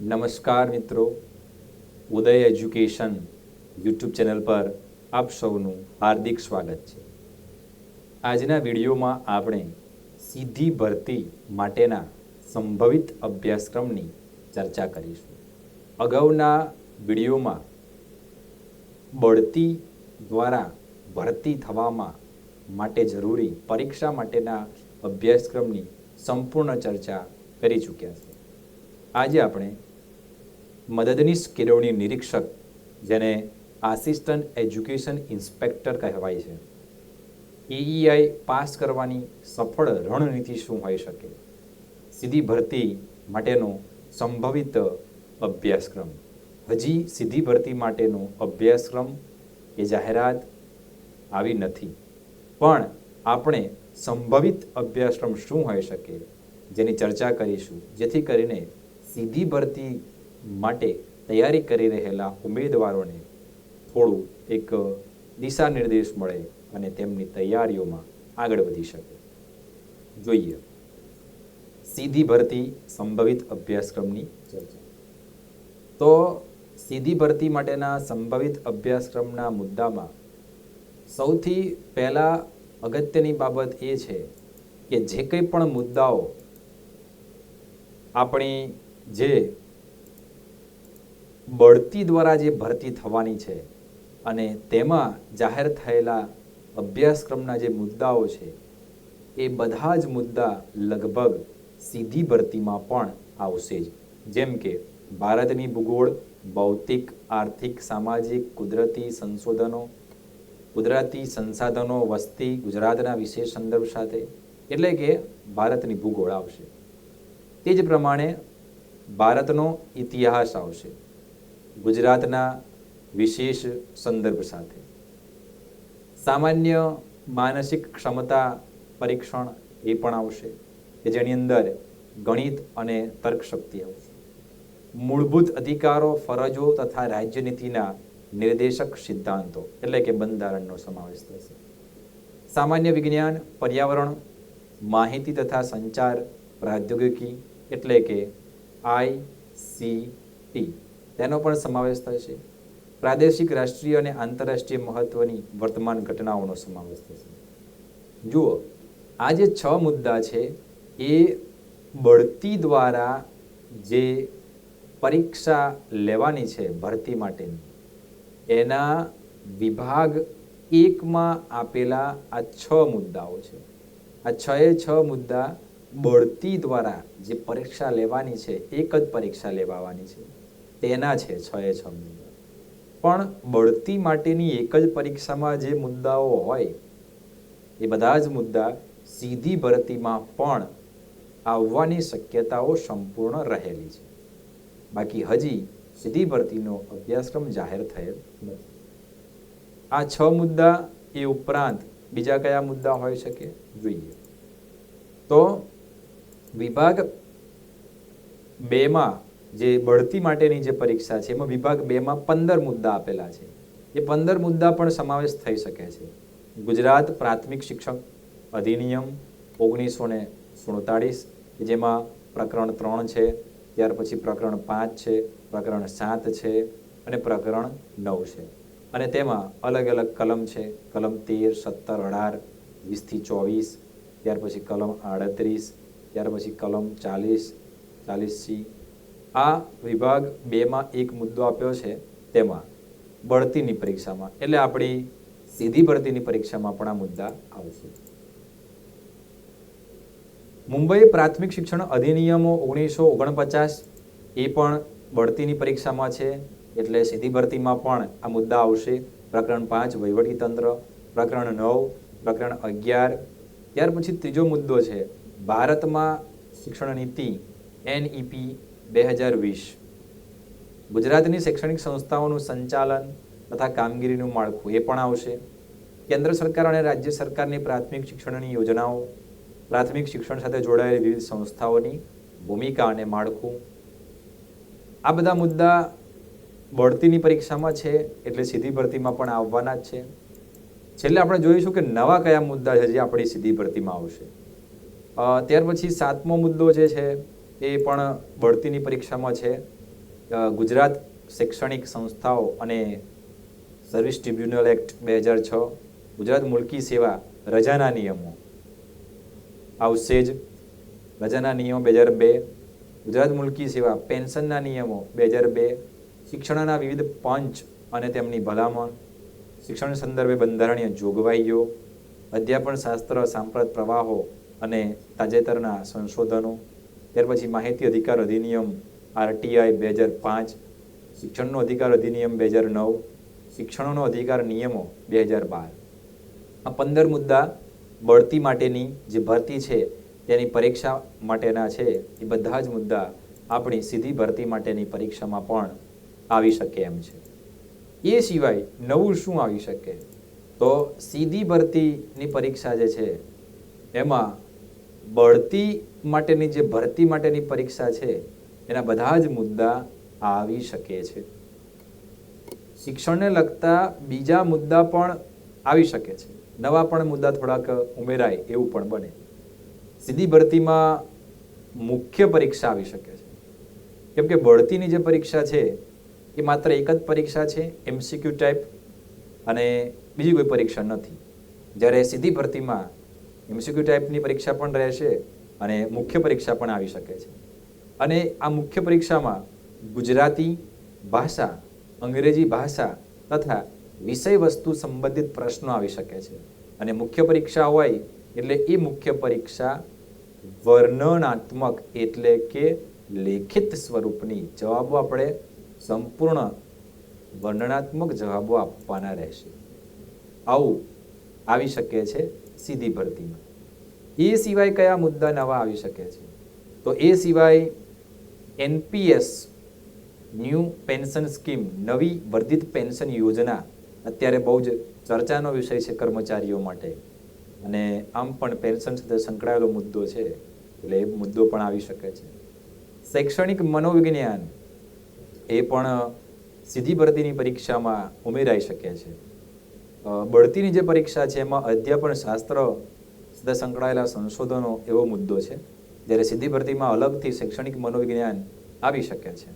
નમસ્કાર મિત્રો. ઉદય education YouTube channel પર આપ સૌનું હાર્દિક સ્વાગત છે. આજના વિડીયોમાં આપણે સીધી ભરતી માટેના સંભવિત અભ્યાસક્રમની ચર્ચા કરીશું. અગાઉના વિડીયોમાં બઢતી દ્વારા ભરતી થવામાં માટે જરૂરી પરીક્ષા માટેના અભ્યાસક્રમની સંપૂર્ણ ચર્ચા કરી ચૂક્યા છે. આજે આપણે મદદનીશ કેળવણી નિરીક્ષક, જેને આસિસ્ટન્ટ એજ્યુકેશન ઇન્સ્પેક્ટર કહેવાય છે. એઈઆઈ પાસ કરવાની સફળ રણનીતિ શું હોઈ શકે? સીધી ભરતી માટેનો સંભવિત અભ્યાસક્રમ. હજી સીધી ભરતી માટેનો અભ્યાસક્રમ એ જાહેરાત આવી નથી. પણ આપણે સંભવિત અભ્યાસક્રમ શું હોઈ શકે? જેની ચર્ચા કરીશું. જેથી કરીને સીધી ભરતી માટે તૈયારી કરી રહેલા ઉમેદવારોને થોડું એક દિશા નિર્દેશ મળે અને તેમની તૈયારીઓમાં આગળ વધી શકે. જોઈએ. સીધી ભરતી સંભવિત અભ્યાસક્રમની ચર્ચા. તો સીધી ભરતી માટેના સંભવિત અભ્યાસક્રમના મુદ્દામાં સૌથી પહેલાં અગત્યની બાબત એ છે કે જે કંઈ પણ મુદ્દાઓ આપણી જે બઢતી દ્વારા જે ભરતી થવાની છે અને તેમાં જાહેર થયેલા અભ્યાસક્રમના જે મુદ્દાઓ છે, એ બધા જ મુદ્દા લગભગ સીધી ભરતીમાં પણ આવશે જ. જેમ કે ભારતની ભૂગોળ, ભૌતિક, આર્થિક, સામાજિક, કુદરતી સંશોધનો, કુદરતી સંસાધનો, વસ્તી, ગુજરાતના વિશેષ સંદર્ભ સાથે. એટલે કે ભારતની ભૂગોળ આવશે. તે જ પ્રમાણે ભારતનો ઇતિહાસ આવશે. ગુજરાતના વિશેષ સંદર્ભ સાથે. સામાન્ય માનસિક ક્ષમતા પરીક્ષણ એ પણ આવશે કે જેની અંદર ગણિત અને તર્કશક્તિ આવશે. મૂળભૂત અધિકારો, ફરજો તથા રાજ્યનીતિના નિર્દેશક સિદ્ધાંતો એટલે કે બંધારણનો સમાવેશ થશે. સામાન્ય વિજ્ઞાન, પર્યાવરણ, માહિતી તથા સંચાર, પ્રૌદ્યોગિકી એટલે કે આઈ સી ટી. તેનો પણ સમાવેશ થાય છે. પ્રાદેશિક રાષ્ટ્રીય અને આંતરરાષ્ટ્રીય મહત્વની વર્તમાન ઘટનાઓનો સમાવેશ થશે જુઓ, આ જે છ મુદ્દા છે, એ બઢતી દ્વારા જે પરીક્ષા લેવાની છે ભરતી માટેની, એના વિભાગ એકમાં આપેલા આ છ મુદ્દાઓ છે. આ છ એ છ મુદ્દા બઢતી દ્વારા જે પરીક્ષા લેવાની છે, એક જ પરીક્ષા લેવાની છે. તેના છે છ એ છ પણ બઢતી માટેની એક જ પરીક્ષામાં જે મુદ્દાઓ હોય, એ બધા જ મુદ્દા સીધી ભરતીમાં પણ આવવાની શક્યતાઓ સંપૂર્ણ રહેલી છે. બાકી હજી સીધી ભરતીનો અભ્યાસક્રમ જાહેર થયેલ નથી. આ છ મુદ્દા એ ઉપરાંત બીજા કયા મુદ્દા હોઈ શકે? જોઈએ. તો વિભાગ બેમાં જે બઢતી માટેની જે પરીક્ષા છે, એમાં વિભાગ બેમાં પંદર મુદ્દા આપેલા છે. એ પંદર મુદ્દા પણ સમાવેશ થઈ શકે છે. ગુજરાત પ્રાથમિક શિક્ષક અધિનિયમ ઓગણીસો ને સુડતાળીસ જેમાં પ્રકરણ ત્રણ છે, ત્યાર પછી પ્રકરણ પાંચ છે, પ્રકરણ સાત છે અને પ્રકરણ નવ છે. અને તેમાં અલગ અલગ કલમ છે. કલમ તેર, સત્તર, અઢાર વીસથી ચોવીસ, ત્યાર પછી કલમ આડત્રીસ, ત્યાર પછી કલમ ચાલીસ ચાલીસથી આ વિભાગ બેમાં એક મુદ્દો આપ્યો છે તેમાં બઢતીની પરીક્ષામાં. એટલે આપણી સીધી ભરતીની પરીક્ષામાં પણ આ મુદ્દા આવશે. મુંબઈ પ્રાથમિક શિક્ષણ અધિનિયમો ઓગણીસો ઓગણપચાસ, એ પણ બઢતીની પરીક્ષામાં છે. એટલે સીધી ભરતીમાં પણ આ મુદ્દા આવશે. પ્રકરણ પાંચ વહીવટીતંત્ર પ્રકરણ નવ, પ્રકરણ અગિયાર. ત્યાર પછી ત્રીજો મુદ્દો છે, ભારતમાં શિક્ષણ નીતિ એનઈપી બે હજાર વીસ. ગુજરાતની શૈક્ષણિક સંસ્થાઓનું સંચાલન તથા કામગીરીનું માળખું એ પણ આવશે. કેન્દ્ર સરકાર અને રાજ્ય સરકારની પ્રાથમિક શિક્ષણની યોજનાઓ, પ્રાથમિક શિક્ષણ સાથે જોડાયેલી વિવિધ સંસ્થાઓની ભૂમિકા અને માળખું. આ બધા મુદ્દા બઢતીની પરીક્ષામાં છે, એટલે સીધી ભરતીમાં પણ આવવાના જ છે. છેલ્લે આપણે જોઈશું કે નવા કયા મુદ્દા છે જે આપણી સીધી ભરતીમાં આવશે. ત્યાર પછી સાતમો મુદ્દો જે છે એ પણ બઢતીની પરીક્ષામાં છે. ગુજરાત શૈક્ષણિક સંસ્થાઓ અને સર્વિસ ટ્રિબ્યુનલ એક્ટ બે હજાર છ, ગુજરાત મુલકી સેવા, રજાના નિયમો. આવશે જ રજાના નિયમો બે હજાર બે, ગુજરાત મુલકી સેવા, પેન્શનના નિયમો બે હજાર બે, શિક્ષણના વિવિધ પંચ અને તેમની ભલામણ, શિક્ષણ સંદર્ભે બંધારણીય જોગવાઈઓ અધ્યાપન શાસ્ત્ર સાંપ્રત પ્રવાહો અને તાજેતરના સંશોધનો ત્યાર પછી માહિતી અધિકાર અધિનિયમ આરટીઆઈ બે હજાર પાંચ, શિક્ષણનો અધિકાર અધિનિયમ બે હજાર નવ, શિક્ષણનો અધિકાર નિયમો બે હજાર બાર. આ પંદર મુદ્દા બઢતી માટેની જે ભરતી છે, તેની પરીક્ષા માટેના છે, એ બધા જ મુદ્દા આપણી સીધી ભરતી માટેની પરીક્ષામાં પણ આવી શકે એમ છે. એ સિવાય નવું શું આવી શકે? તો સીધી ભરતીની પરીક્ષા જે છે, એમાં બઢતી માટેની જે ભરતી માટેની પરીક્ષા છે, એના બધા જ મુદ્દા આવી શકે છે. શિક્ષણને લગતા બીજા મુદ્દા પણ આવી શકે છે. નવા પણ મુદ્દા થોડાક ઉમેરાય એવું પણ બને. સીધી ભરતીમાં મુખ્ય પરીક્ષા આવી શકે છે. કેમ કે બઢતીની જે પરીક્ષા છે, એ માત્ર એક જ પરીક્ષા છે, એમસીક્યુ ટાઈપ અને બીજી કોઈ પરીક્ષા નથી. જ્યારે સીધી ભરતીમાં એમસીક્યુ ટાઈપની પરીક્ષા પણ રહેશે અને મુખ્ય પરીક્ષા પણ આવી શકે છે. અને આ મુખ્ય પરીક્ષામાં ગુજરાતી ભાષા, અંગ્રેજી ભાષા તથા વિષય વસ્તુ સંબંધિત પ્રશ્નો આવી શકે છે. અને મુખ્ય પરીક્ષા હોય એટલે એ મુખ્ય પરીક્ષા વર્ણનાત્મક એટલે કે લેખિત સ્વરૂપની જવાબો આપણે સંપૂર્ણ વર્ણનાત્મક જવાબો આપવાના રહેશે. આવું આવી શકે છે. સીધી ભરતીમાં. એ સિવાય કયા મુદ્દા નવા આવી શકે છે? તો એ સિવાય એનપીએસ ન્યૂ પેન્શન સ્કીમ, નવી વર્ધિત પેન્શન યોજના અત્યારે બહુ જ ચર્ચાનો વિષય છે કર્મચારીઓ માટે. અને આમ પણ પેન્શન સાથે સંકળાયેલો મુદ્દો છે, એટલે એ મુદ્દો પણ આવી શકે છે. શૈક્ષણિક મનોવિજ્ઞાન એ પણ સીધી ભરતીની પરીક્ષામાં ઉમેરાઈ શકે છે. બઢતીની જે પરીક્ષા છે, એમાં અધ્યાપન શાસ્ત્ર સાથે સંકળાયેલા સંશોધનો એવો મુદ્દો છે, જ્યારે સીધી ભરતીમાં અલગથી શૈક્ષણિક મનોવિજ્ઞાન આવી શકે છે.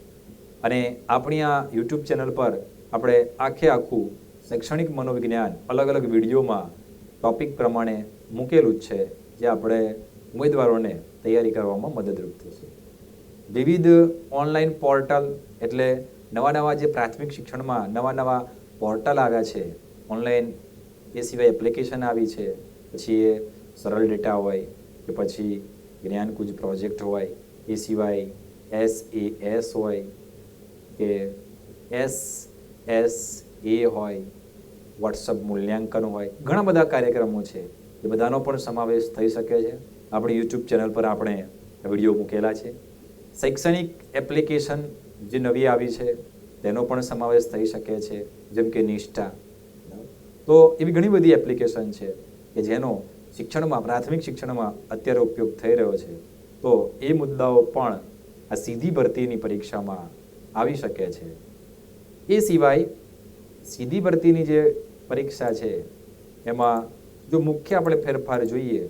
અને આપણી આ યુટ્યુબ ચેનલ પર આપણે આખે આખું શૈક્ષણિક મનોવિજ્ઞાન અલગ અલગ વિડીયોમાં ટોપિક પ્રમાણે મૂકેલું જ છે, જે આપણે ઉમેદવારોને તૈયારી કરવામાં મદદરૂપ થશે. વિવિધ ઓનલાઈન પોર્ટલ એટલે નવા નવા જે પ્રાથમિક શિક્ષણમાં નવા નવા પોર્ટલ આવ્યા છે ઓનલાઈન એ સિવાય એપ્લિકેશન આવી છે, પછી એ સરળ ડેટા હોય કે પછી જ્ઞાનકુંજ પ્રોજેક્ટ હોય, એ સિવાય એસ એ એસ હોય કે એસ એસ એ હોય, વોટ્સઅપ મૂલ્યાંકન હોય, ઘણા બધા કાર્યક્રમો છે. એ બધાનો પણ સમાવેશ થઈ શકે છે. આપણી યુટ્યુબ ચેનલ પર આપણે વીડિયો મૂકેલા છે. શૈક્ષણિક એપ્લિકેશન જે નવી આવી છે, તેનો પણ સમાવેશ થઈ શકે છે, જેમ કે નિષ્ઠા. તો એવી ઘણી બધી એપ્લિકેશન છે કે જેનો શિક્ષણમાં, પ્રાથમિક શિક્ષણમાં અત્યારે ઉપયોગ થઈ રહ્યો છે. તો એ મુદ્દાઓ પણ આ સીધી ભરતીની પરીક્ષામાં આવી શકે છે. એ સિવાય સીધી ભરતીની જે પરીક્ષા છે, એમાં જો મુખ્ય આપણે ફેરફાર જોઈએ,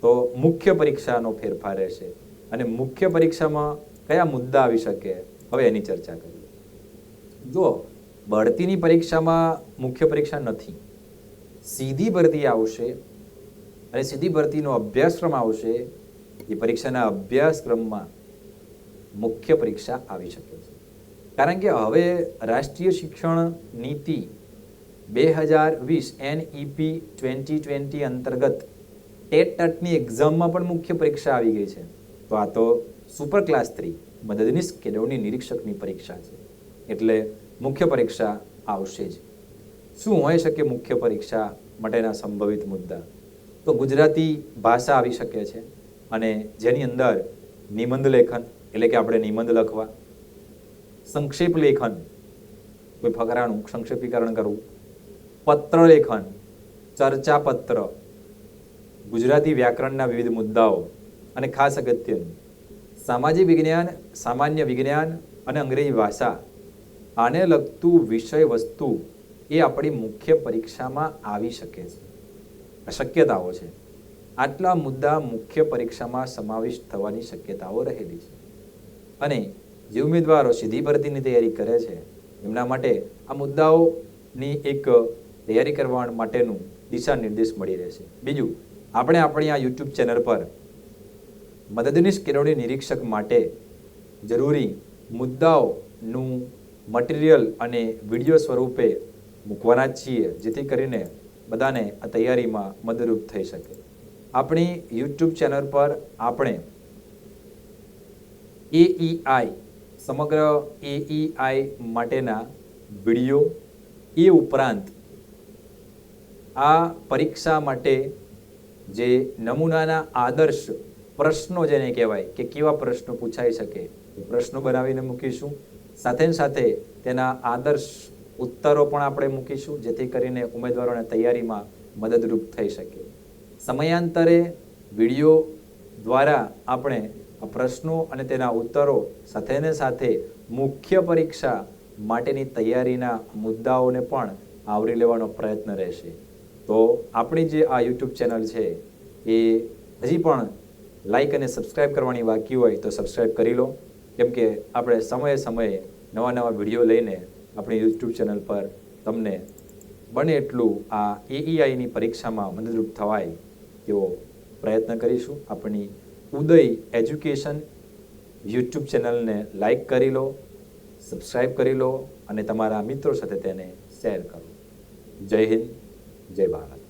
તો મુખ્ય પરીક્ષાનો ફેરફાર રહેશે. અને મુખ્ય પરીક્ષામાં કયા મુદ્દા આવી શકે, હવે એની ચર્ચા કરીએ. જો બઢતીની પરીક્ષામાં મુખ્ય પરીક્ષા નથી. સીધી ભરતી આવશે અને સીધી ભરતીનો અભ્યાસક્રમ આવશે, એ પરીક્ષાના અભ્યાસક્રમમાં મુખ્ય પરીક્ષા આવી શકે છે. કારણ કે હવે રાષ્ટ્રીય શિક્ષણ નીતિ બે હજાર વીસ એનઈપી ટ્વેન્ટી ટ્વેન્ટી અંતર્ગત ટેટ ટાટની એક્ઝામમાં પણ મુખ્ય પરીક્ષા આવી ગઈ છે. તો આ તો સુપર ક્લાસ થ્રી મદદનીશ કેડવની નિરીક્ષકની પરીક્ષા છે. એટલે મુખ્ય પરીક્ષા આવશે જ. શું હોઈ શકે મુખ્ય પરીક્ષા માટેના સંભવિત મુદ્દા? તો ગુજરાતી ભાષા આવી શકે છે અને જેની અંદર નિબંધ લેખન, એટલે કે આપણે નિબંધ લખવા સંક્ષેપ લેખન, કોઈ ફકરાનું સંક્ષેપીકરણ કરવું, પત્ર લેખન ચર્ચા પત્ર ગુજરાતી વ્યાકરણના વિવિધ મુદ્દાઓ અને ખાસ અગત્યનું. સામાજિક વિજ્ઞાન, સામાન્ય વિજ્ઞાન અને અંગ્રેજી ભાષા આને લગતું વિષય વસ્તુ એ આપણી મુખ્ય પરીક્ષામાં આવી શકે છે. શક્યતાઓ છે. આટલા મુદ્દા મુખ્ય પરીક્ષામાં સમાવિષ્ટ થવાની શક્યતાઓ રહેલી છે. અને જે ઉમેદવારો સીધી ભરતીની તૈયારી કરે છે, એમના માટે આ મુદ્દાઓની એક તૈયારી કરવા માટેનું દિશા નિર્દેશ મળી રહેશે. બીજું, આપણે આપણી આ યુટ્યુબ ચેનલ પર મદદનીશ કિરણોની નિરીક્ષક માટે જરૂરી મુદ્દાઓનું મટીરિયલ અને વીડિયો સ્વરૂપે મૂકવાના છીએ, જેથી કરીને બધાને આ તૈયારીમાં મદદરૂપ થઈ શકે. આપણી યુટ્યુબ ચેનલ પર આપણે એઈઆઈ સમગ્ર એઈઆઈ માટેના વીડિયો એ ઉપરાંત આ પરીક્ષા માટે જે નમૂનાના આદર્શ પ્રશ્નો જેને કહેવાય કે કેવા પ્રશ્નો પૂછાઈ શકે પ્રશ્નો બનાવીને મૂકીશું. સાથે સાથે તેના આદર્શ ઉત્તરો પણ આપણે મૂકીશું, જેથી કરીને ઉમેદવારોને તૈયારીમાં મદદરૂપ થઈ શકે. સમયાંતરે વીડિયો દ્વારા આપણે પ્રશ્નો અને તેના ઉત્તરો સાથેને સાથે મુખ્ય પરીક્ષા માટેની તૈયારીના મુદ્દાઓને પણ આવરી લેવાનો પ્રયત્ન રહેશે. તો આપણી જે આ યુટ્યુબ ચેનલ છે, એ હજી પણ લાઈક અને સબસ્ક્રાઈબ કરવાની બાકી હોય તો સબસ્ક્રાઈબ કરી લો. કેમ કે આપણે સમયે સમયે નવા નવા વીડિયો લઈને આપણી યુટ્યુબ ચેનલ પર તમને બને એટલું આ એઈઆઈની પરીક્ષામાં મદદરૂપ થવાય તેવો પ્રયત્ન કરીશું. આપણી ઉદય એજ્યુકેશન યુટ્યુબ ચેનલને લાઈક કરી લો સબસ્ક્રાઈબ કરી લો અને તમારા મિત્રો સાથે તેને શેર કરો. જય હિન્દ, જય ભારત.